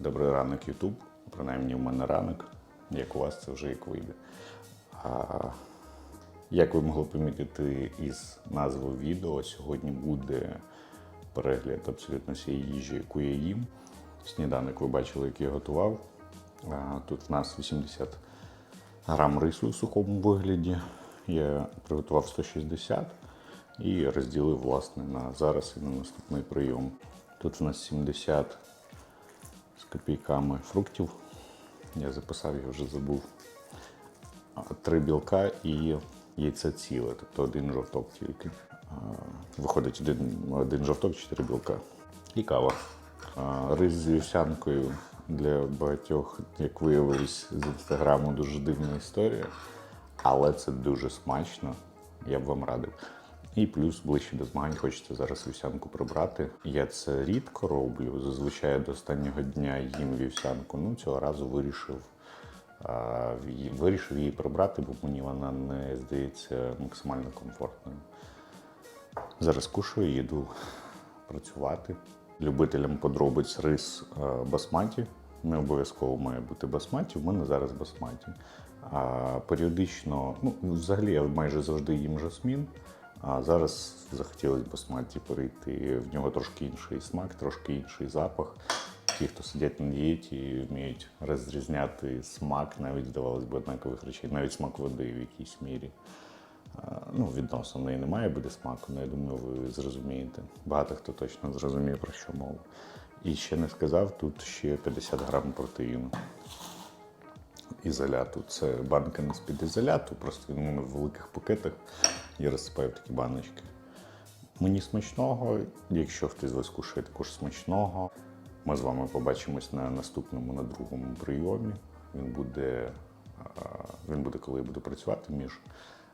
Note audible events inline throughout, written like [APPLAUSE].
Добрий ранок, Ютуб. Принаймні, у мене ранок. Як у вас це вже як вийде. А, як ви могли помітити із назви відео, сьогодні буде перегляд абсолютно всієї їжі, яку я їм. Сніданок ви бачили, який я готував. А, тут в нас 80 грам рису у сухому вигляді. Я приготував 160 і розділив власне на зараз і на наступний прийом. Тут в нас 70 з копійками фруктів. Я записав, я вже забув. Три білка і яйце ціле, тобто один жовток тільки. Виходить один, один жовток, чотири білка. І кава. Рис з вівсянкою для багатьох, як виявилось з інстаграму, дуже дивна історія. Але це дуже смачно, я б вам радив. І плюс ближче до змагань хочеться зараз вівсянку прибрати. Я це рідко роблю. Зазвичай до останнього дня їм вівсянку. Ну цього разу вирішив, вирішив її прибрати, бо мені вона не здається максимально комфортною. Зараз кушаю, їду працювати. Любителям подробиць рис басматі. Не обов'язково має бути басматі. В мене зараз басматі. А періодично, ну взагалі я майже завжди їм жасмін. А зараз захотілося басматі перейти. В нього трошки інший смак, трошки інший запах. Ті, хто сидять на дієті, вміють розрізняти смак, навіть здавалось би однакових речей, навіть смак води в якійсь мірі. Ну, відносно неї немає буде смаку, але я думаю, ви зрозумієте. Багато хто точно зрозуміє, про що мова. І ще не сказав, тут ще 50 грам протеїну. Ізоляту. Це банка не з-під ізоляту, просто він в великих пакетах. Я розсипаю такі баночки. Мені смачного, якщо хтось вас кушає також смачного. Ми з вами побачимось на наступному, на другому прийомі. Він буде, він буде, коли я буду працювати між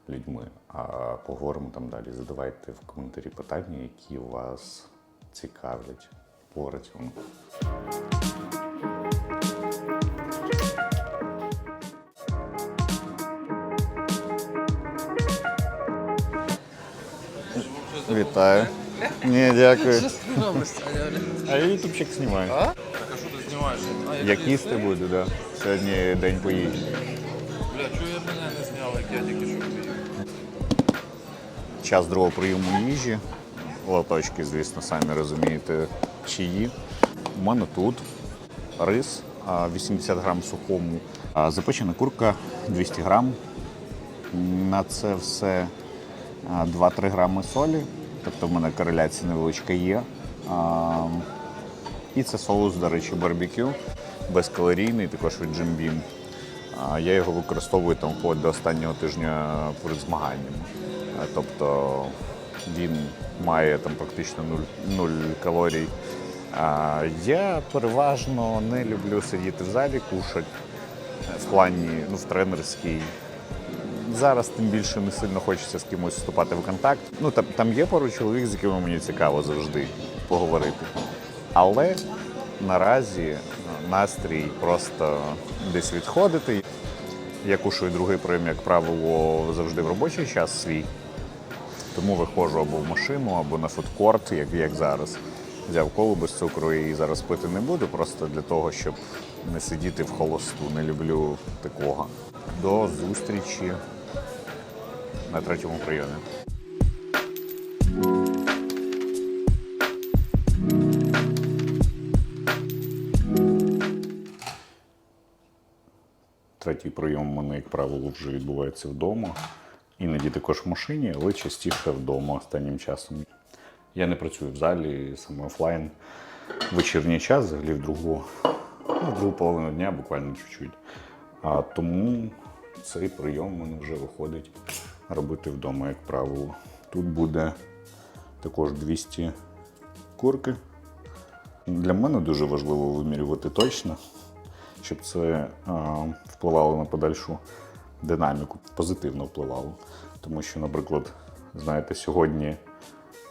людьми. А поговоримо там далі. Задавайте в коментарі питання, які вас цікавлять по раціону. Вітаю. Ні, дякую. А я ютубчик знімаю. Так а що ти знімаєш? А, Як їсти буде, да. Сьогодні день поїздки. Бля, чого я мене не зняв, як я тільки що приїхав? Час другого прийому їжі. Лоточки, звісно, самі розумієте, чиї. У мене тут рис 80 грам сухому, запечена курка 200 грам. На це все 2-3 грами солі. Тобто в мене кореляція невеличка є. А, І це соус, до речі, барбекю, безкалорійний, також від Jim Beam. А Я його використовую там вплоть до останнього тижня перед змаганнями. Тобто він має там практично нуль, нуль калорій. А Я переважно не люблю сидіти в залі, кушати в плані, ну, в тренерській. Зараз тим більше не сильно хочеться з кимось вступати в контакт. Ну там, там є пару чоловік, з якими мені цікаво завжди поговорити. Але наразі е, настрій просто десь відходити. Я кушаю другий прийом, як правило, завжди в робочий час свій. Тому виходжу або в машину, або на фудкорт, як, як зараз. Взяв колу без цукру і зараз пити не буду, просто для того, щоб не сидіти в холосту. Не люблю такого. До зустрічі на третьому прийомі. Третій прийом у мене, як правило, вже відбувається вдома. Іноді також в машині, але частіше вдома останнім часом. Я не працюю в залі, саме офлайн. Вечірній час, взагалі в другу, ну, в другу половину дня, буквально чуть-чуть. А тому цей прийом мене вже виходить робити вдома, як правило. Тут буде також 200 курки. Для мене дуже важливо вимірювати точно, щоб це а, впливало на подальшу динаміку, позитивно впливало. Тому що, наприклад, знаєте, сьогодні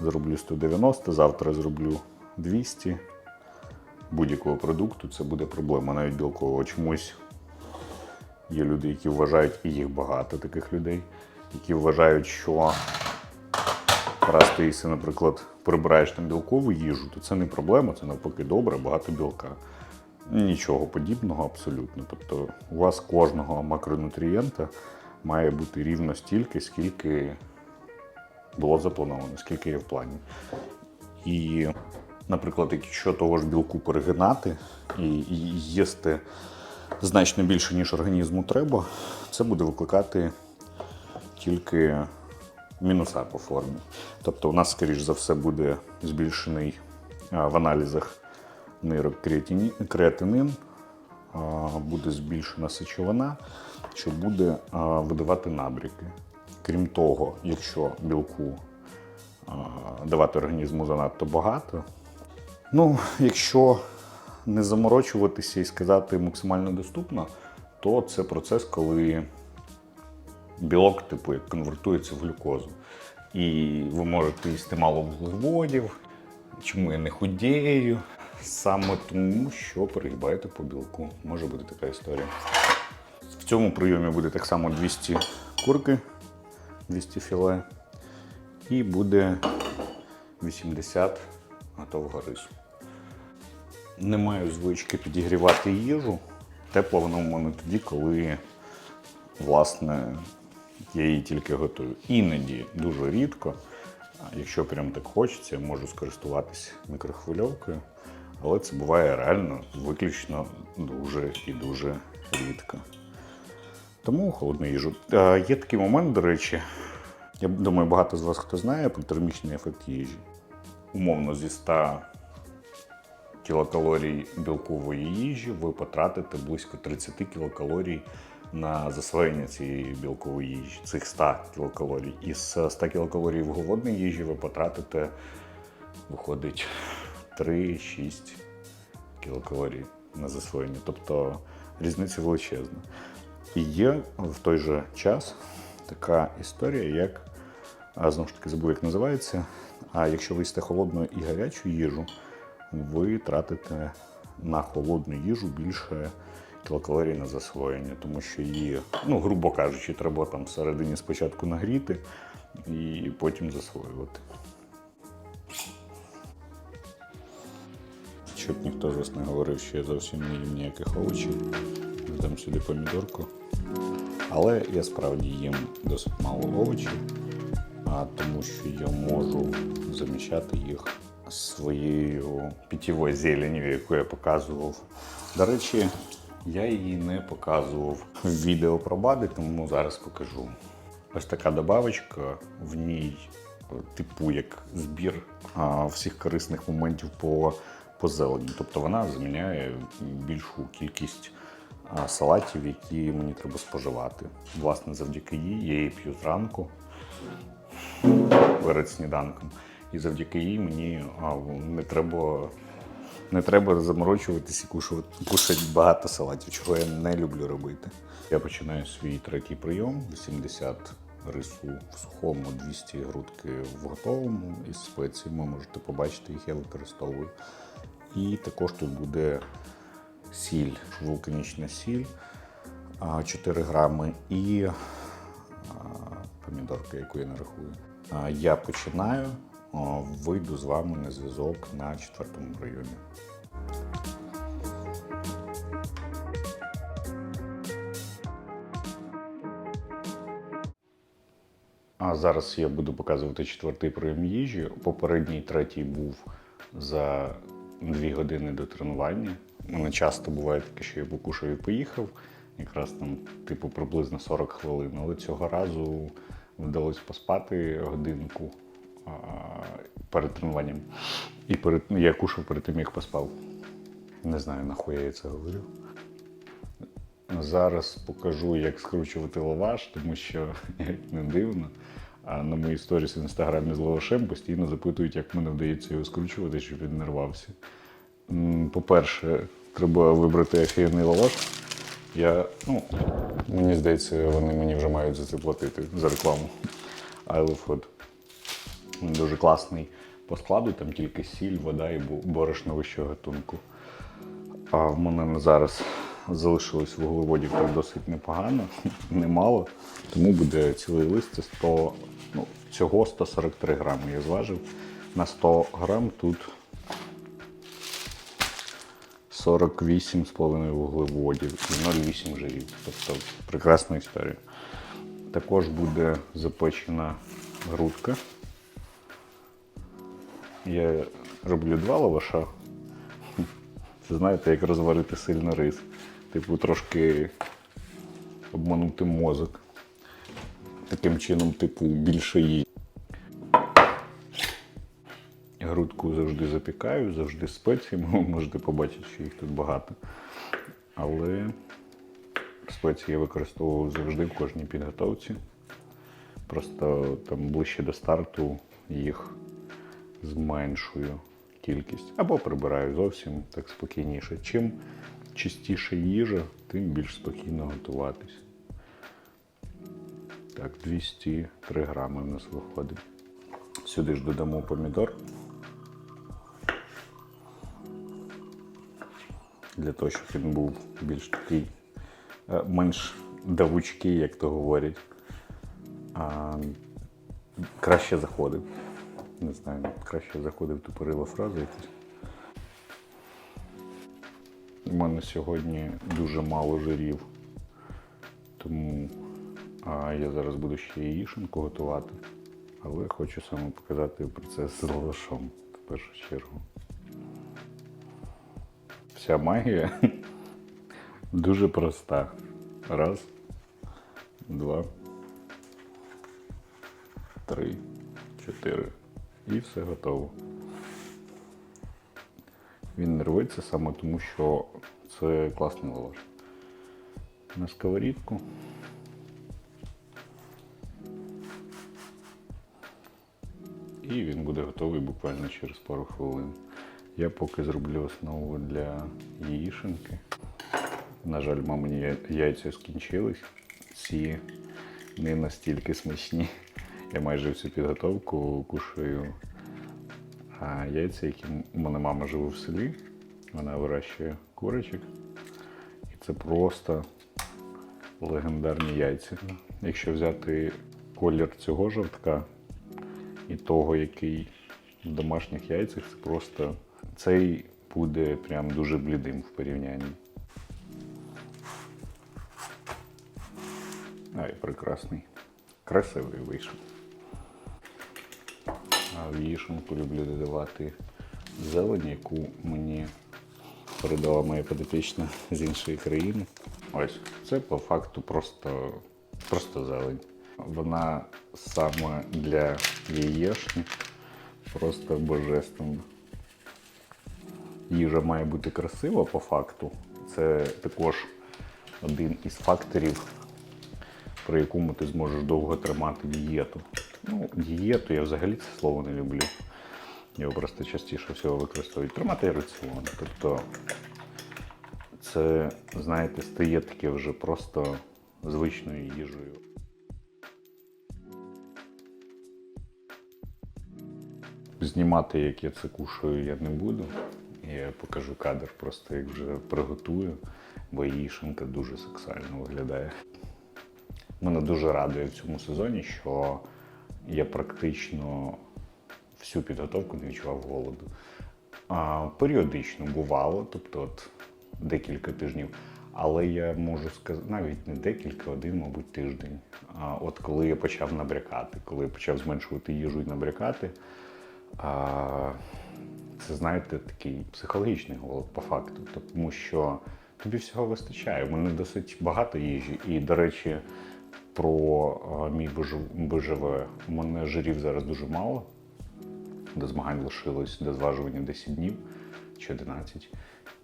зроблю 190, завтра зроблю 200 будь-якого продукту, це буде проблема, навіть білкового. Чомусь є люди, які вважають, і їх багато таких людей, які вважають, що раз ти їси, наприклад, прибираєш там білкову їжу, то це не проблема, це навпаки добре, багато білка. Нічого подібного абсолютно. Тобто у вас кожного макронутрієнта має бути рівно стільки, скільки було заплановано, скільки є в плані. І, наприклад, якщо того ж білку перегинати і, їсти значно більше, ніж організму треба, це буде викликати тільки мінуса по формі. Тобто, у нас, скоріш за все, буде збільшений в аналізах нейрокреатинин, буде збільшена сечовина, що буде видавати набряки. Крім того, якщо білку давати організму занадто багато, ну, якщо не заморочуватися і сказати максимально доступно, то це процес, коли білок, типу, як конвертується в глюкозу. І ви можете їсти мало вуглеводів. Чому я не худею? Саме тому, що перегибаєте по білку. Може бути така історія. В цьому прийомі буде так само 200 курки, 200 філе, і буде 80 готового рису. Не маю звички підігрівати їжу. Тепло воно в мене тоді, коли власне я її тільки готую. Іноді дуже рідко. Якщо прям так хочеться, я можу скористуватися мікрохвильовкою, але це буває реально виключно дуже і дуже рідко. Тому холодну їжу. Е, Є такий момент, до речі, я думаю, багато з вас хто знає про термічний ефект їжі. Умовно, зі 100 кілокалорій білкової їжі ви потратите близько 30 кілокалорій на засвоєння цієї білкової їжі, цих 100 кілокалорій. Із 100 кілокалорій вуглеводної їжі ви потратите, виходить, 3-6 кілокалорій на засвоєння. Тобто різниця величезна. І є в той же час така історія, як знову ж таки забув, як називається. А якщо ви їсте холодну і гарячу їжу, ви тратите на холодну їжу більше кілокалорій засвоєння, тому що її, ну, грубо кажучи, треба там всередині спочатку нагріти і потім засвоювати. Щоб ніхто з вас не говорив, що я зовсім не їм ніяких овочів, дам сюди помідорку. Але я справді їм досить мало овочів, а тому що я можу заміщати їх своєю питєвою зеленю, яку я показував. До речі, я її не показував в відео про БАДи, тому зараз покажу. Ось така добавочка, в ній е, типу як збір а, всіх корисних моментів по, по зелені. Тобто вона заміняє більшу кількість а, салатів, які мені треба споживати. Власне, завдяки їй я її п'ю зранку перед сніданком. І завдяки їй мені а, не треба. Не треба заморочуватись і кушувати, кушати багато салатів, чого я не люблю робити. Я починаю свій третій прийом: 80 рису в сухому, 200 грудки в готовому із спеціями. Можете побачити, їх я використовую. І також тут буде сіль, вулканічна сіль 4 грами і помідорка, яку я нарахую. Я починаю, вийду з вами на зв'язок на четвертому прийомі. А зараз я буду показувати четвертий прийом їжі. Попередній третій був за дві години до тренування. У мене часто буває таке, що я покушав і поїхав. Якраз там, типу, приблизно 40 хвилин. Але цього разу вдалося поспати годинку перед тренуванням. І перед, я кушав перед тим, як поспав. Не знаю, нахуя я це говорю. Зараз покажу, як скручувати лаваш, тому що [LAUGHS] як не дивно. А на моїй сторіс в інстаграмі з лавашем постійно запитують, як мене вдається його скручувати, щоб він не рвався. По-перше, треба вибрати офігенний лаваш. Я, ну, мені здається, вони мені вже мають за це платити за рекламу. I love food. Дуже класний по складу, там тільки сіль, вода і борошно вищого гатунку. А в мене зараз залишилось вуглеводів так досить непогано, [LAUGHS] немало. Тому буде цілий лист, це 100, ну, всього 143 грами я зважив. На 100 грам тут 48,5 вуглеводів і 0,8 жирів. Тобто прекрасна історія. Також буде запечена грудка. Я роблю два лаваша. Це знаєте, як розварити сильно рис. Типу, трошки обманути мозок. Таким чином, типу, більше її. Грудку завжди запікаю, завжди. [LAUGHS] Ви можете побачити, що їх тут багато. Але спеції я використовував завжди в кожній підготовці. Просто там ближче до старту їх зменшую кількість. Або прибираю зовсім так спокійніше. Чим чистіше їжа, тим більш спокійно готуватись. Так, 203 грами в нас виходить. Сюди ж додамо помідор. Для того, щоб він був більш такий, е, менш давучкий, як то говорять. А, краще заходив. Не знаю, краще заходив тупорила фраза якась. У мене сьогодні дуже мало жирів, тому а, я зараз буду ще яєшенку готувати. Але хочу саме показати процес з лавашом в першу чергу. Вся магія [LAUGHS] дуже проста. Раз, два, три, чотири. І все готово. Він не рветься саме тому, що це класний лаваш. На сковорідку. І він буде готовий буквально через пару хвилин. Я поки зроблю основу для яїшенки. На жаль, мамині яйця скінчились. Ці не настільки смачні. Я майже всю підготовку кушаю а яйця, які у мене мама живе в селі. Вона вирощує курочок. І це просто легендарні яйця. Якщо взяти колір цього жовтка і того, який в домашніх яйцях, це просто цей буде прям дуже блідим в порівнянні. Ай, прекрасний. Красивий вийшов. В яєшенку люблю додавати зелень, яку мені передала моя підопічна з іншої країни. Ось, це по факту просто, просто зелень. Вона саме для яєшні просто божественна. Їжа має бути красива по факту. Це також один із факторів, при якому ти зможеш довго тримати дієту. Ну, дієту я взагалі це слово не люблю. Його просто частіше всього використовують. Тримати раціон. Тобто це, знаєте, стає таке вже просто звичною їжею. Знімати, як я це кушаю, я не буду. Я покажу кадр просто як вже приготую, бо її шинка дуже сексуально виглядає. Мене дуже радує в цьому сезоні, що я практично всю підготовку не відчував голоду. А, періодично бувало, тобто от декілька тижнів. Але я можу сказати, навіть не декілька, один, мабуть, тиждень. А от коли я почав набрякати, коли я почав зменшувати їжу і набрякати, а, це, знаєте, такий психологічний голод по факту. Тому що тобі всього вистачає. У мене досить багато їжі. І, до речі, про мій БЖ- БЖВ. У мене жирів зараз дуже мало. До змагань лишилось до зважування 10 днів чи 11.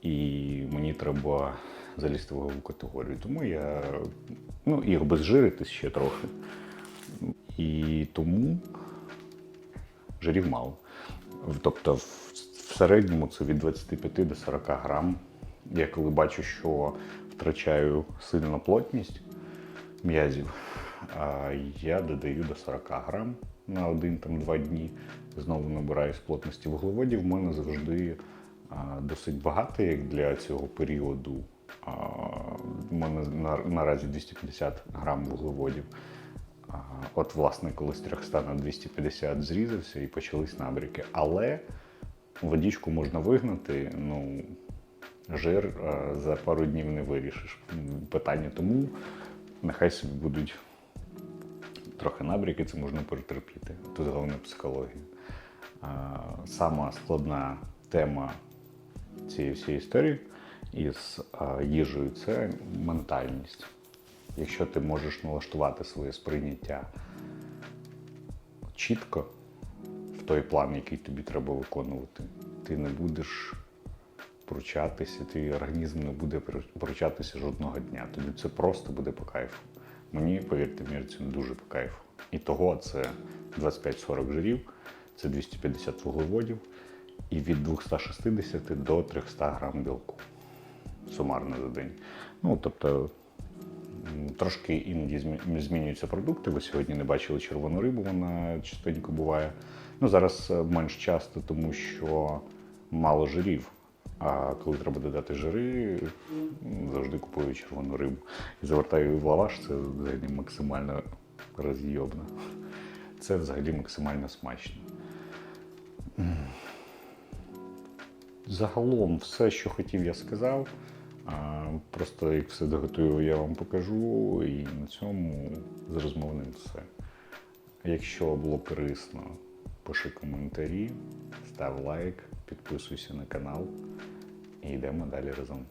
І мені треба залізти в вагову категорію. Тому я ну, і обезжиритись ще трохи. І тому жирів мало. Тобто, в середньому це від 25 до 40 грам. Я коли бачу, що втрачаю сильно плотність м'язів, я додаю до 40 грам на один-два дні. Знову набираюсь плотності вуглеводів. В мене завжди досить багато, як для цього періоду. В мене на, наразі 250 грам вуглеводів. От, власне, коли з 300 на 250 зрізався і почались набряки. Але водичку можна вигнати. Ну, жир за пару днів не вирішиш питання. Тому нехай собі будуть трохи набряки, це можна перетерпіти. Тут головне психологія. Сама складна тема цієї всієї історії із їжею це ментальність. Якщо ти можеш налаштувати своє сприйняття чітко в той план, який тобі треба виконувати, ти не будеш пручатися, твій організм не буде пру- пручатися жодного дня. Тобі це просто буде по кайфу. Мені, повірте мені, це дуже по кайфу. І того це 25-40 жирів, це 250 вуглеводів і від 260 до 300 грам білку сумарно за день. Ну, тобто, трошки іноді змінюються продукти. Ви сьогодні не бачили червону рибу, вона частенько буває. Ну, зараз е, менш часто, тому що мало жирів. А коли треба додати жири, завжди купую червону рибу. І завертаю в лаваш, це взагалі максимально роз'єбно. Це взагалі максимально смачно. Загалом все, що хотів, я сказав. Просто як все доготую, я вам покажу. І на цьому з розмовним все. Якщо було корисно, пиши коментарі, став лайк, підписуйся на канал і йдемо далі разом.